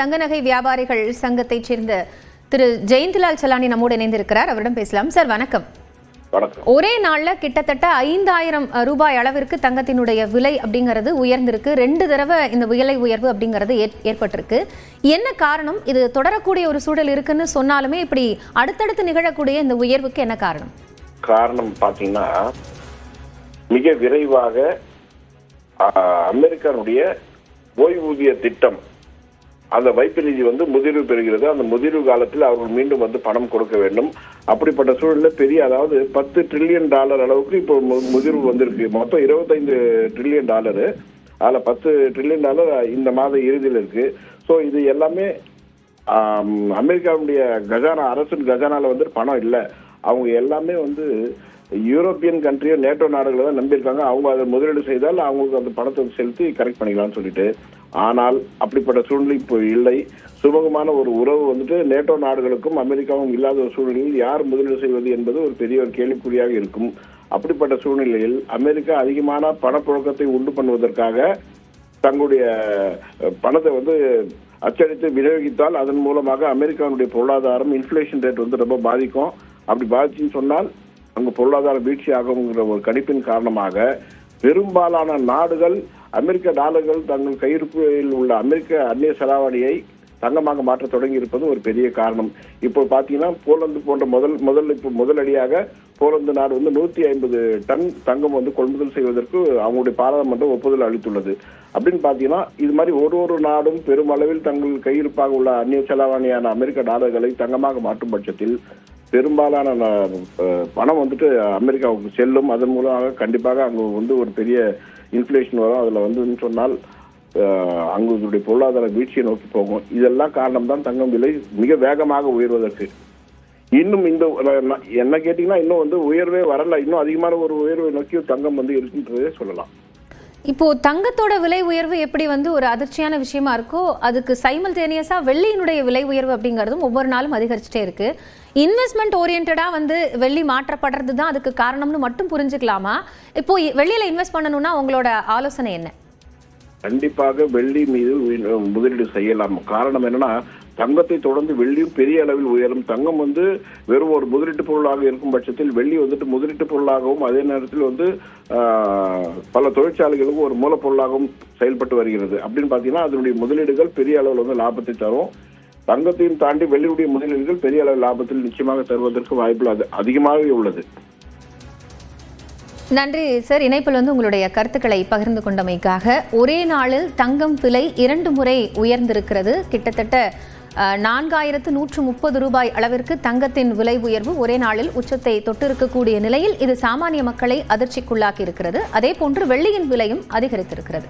தங்க நகை வியாபாரிகள் சங்கத்தைச் சேர்ந்த திரு ஜெயந்திலால் சலானி நம்மோடு இணைந்திருக்கிறார். அவரிடம் பேசலாம். சார் வணக்கம். ஒரே நாள்ல கிட்டத்தட்ட ஐந்தாயிரம் ரூபாய் அளவிற்கு தங்கத்தினுடைய விலை அப்படிங்கிறது உயர்ந்திருக்கு. ரெண்டு தடவை இந்த விலை உயர்வு அப்படிங்கிறது ஏற்- ஏற்பட்டிருக்கு. என்ன காரணம்? இது தொடரக்கூடிய ஒரு சூழல் இருக்குன்னு சொன்னாலுமே இப்படி அடுத்தடுத்து நிகழக்கூடிய இந்த உயர்வுக்கு என்ன காரணம்? காரணம் பாத்தீங்கன்னா மிக விரைவாக ஆஹ், அமெரிக்கானுடைய ஓய்வூதிய திட்டம் அந்த வைப்பு நிதி வந்து முதிர்வு பெறுகிறது. அந்த முதிர்வு காலத்தில் அவர்கள் மீண்டும் வந்து பணம் கொடுக்க வேண்டும். அப்படிப்பட்ட சூழலில் பெரிய அதாவது பத்து ட்ரில்லியன் டாலர் அளவுக்கு இப்போ மு- முதிர்வு வந்திருக்கு. மொத்தம் இருபத்தைந்து ட்ரில்லியன் டாலரு அதில் பத்து ட்ரில்லியன் டாலர் இந்த மாத இறுதியில் இருக்கு. ஸோ இது எல்லாமே அமெரிக்காவுடைய கஜானா அரசின் கஜானால வந்து பணம் இல்லை. அவங்க எல்லாமே வந்து யூரோப்பியன் கண்ட்ரியோ நேட்டோ நாடுகளை தான் நம்பியிருக்காங்க. அவங்க அதை முதலீடு செய்தால் அவங்களுக்கு அந்த பணத்தை செலுத்தி கரெக்ட் பண்ணிக்கலாம்னு சொல்லிட்டு. ஆனால் அப்படிப்பட்ட சூழ்நிலை இப்போ இல்லை. சுமூகமான ஒரு உறவு வந்துட்டு நேட்டோ நாடுகளுக்கும் அமெரிக்காவும் இல்லாத ஒரு சூழ்நிலையில் யார் முதலீடு செய்வது என்பது ஒரு பெரிய ஒரு கேள்விக்குறியாக இருக்கும். அப்படிப்பட்ட சூழ்நிலையில் அமெரிக்கா அதிகமான பணப்புழக்கத்தை உண்டு பண்ணுவதற்காக தங்களுடைய பணத்தை வந்து அச்சடித்து விநியோகித்தால் அதன் மூலமாக அமெரிக்காவுடைய பொருளாதாரம் இன்ஃபிளேஷன் ரேட் வந்து ரொம்ப பாதிக்கும். அப்படி பாதிச்சுன்னு சொன்னால் அங்கு பொருளாதார வீழ்ச்சி ஆகுங்கிற ஒரு கணிப்பின் காரணமாக பெரும்பாலான நாடுகள் அமெரிக்க டாலர்கள் தங்கள் கையிருப்பில் உள்ள அமெரிக்க அந்நிய செலாவணியை தங்கமாக மாற்ற தொடங்கி இருப்பது ஒரு பெரிய காரணம். இப்போ பாத்தீங்கன்னா போலந்து போன்ற முதல் முதல் இப்போ முதலடியாக போலந்து நாடு வந்து நூத்தி ஐம்பது டன் தங்கம் வந்து கொள்முதல் செய்வதற்கு அவங்களுடைய பாராளுமன்றம் ஒப்புதல் அளித்துள்ளது. அப்படின்னு பாத்தீங்கன்னா இது மாதிரி ஒரு ஒரு நாடும் பெருமளவில் தங்கள் கையிருப்பாக உள்ள அந்நிய செலாவணியான அமெரிக்க டாலர்களை தங்கமாக மாற்றும் பட்சத்தில் பெரும்பாலான பணம் வந்துட்டு அமெரிக்காவுக்கு செல்லும். அதன் மூலமாக கண்டிப்பாக அங்கே வந்து ஒரு பெரிய இன்ஃப்ளேஷன் வரும். அதில் வந்து சொன்னால் அங்குடைய பொருளாதார வீழ்ச்சியை நோக்கி போகும். இதெல்லாம் காரணம் தான் தங்கம் விலை மிக வேகமாக உயர்வதற்கு. இன்னும் இந்த என்ன கேட்டீங்கன்னா இன்னும் வந்து உயர்வே வரல. இன்னும் அதிகமான ஒரு உயர்வை நோக்கி தங்கம் வந்து இருக்குன்றதே சொல்லலாம். இப்போ தங்கத்தோட விலை உயர்வு எப்படி வந்து ஒரு அதிர்ச்சியான விஷயமா இருக்கோ அதுக்கு சைமல்டேனியஸா வெள்ளியினுடைய விலை உயர்வு அப்படிங்கிறதும் ஒவ்வொரு நாளும் அதிகரிச்சுட்டே இருக்கு. இன்வெஸ்ட்மெண்ட் ஓரியன்டா வந்து வெள்ளி மாற்றப்படுறது தான் அதுக்கு காரணம்னு மட்டும் புரிஞ்சுக்கலாமா? இப்போ வெள்ளியில இன்வெஸ்ட் பண்ணணும்னா உங்களோட ஆலோசனை என்ன? கண்டிப்பாக வெள்ளி மீது முதலீடு செய்யலாம். காரணம் என்னன்னா தங்கத்தை தொடர்ந்து வெள்ளியும் பெரிய அளவில் உயரும். தங்கம் வந்து வெறும் ஒரு முதலீட்டு பொருளாக இருக்கும் பட்சத்தில் வெள்ளி வந்துட்டு முதலீட்டு பொருளாகவும் அதே நேரத்தில் வந்து ஆஹ், பல தொழிற்சாலைகளுக்கும் ஒரு மூலப்பொருளாகவும் செயல்பட்டு வருகிறது. அப்படின்னு பார்த்தீங்கன்னா அதனுடைய முதலீடுகள் பெரிய அளவில் வந்து லாபத்தை தரும். தங்கத்தையும் தாண்டி வெள்ளியுடைய முதலீடுகள் பெரிய அளவு லாபத்தில் நிச்சயமாக தருவதற்கு வாய்ப்புகள் அது அதிகமாகவே உள்ளது. நன்றி சார். இணைப்பில் வந்து உங்களுடைய கருத்துக்களை பகிர்ந்து கொண்டமைக்காக. ஒரே நாளில் தங்கம் விலை இரண்டு முறை உயர்ந்திருக்கிறது. கிட்டத்தட்ட நான்காயிரத்து நூற்று முப்பது ரூபாய் அளவிற்கு தங்கத்தின் விலை உயர்வு ஒரே நாளில் உச்சத்தை தொட்டிருக்கக்கூடிய நிலையில் இது சாமானிய மக்களை அதிர்ச்சிக்குள்ளாக்கி இருக்கிறது அதே போன்று வெள்ளியின் விலையும் அதிகரித்திருக்கிறது.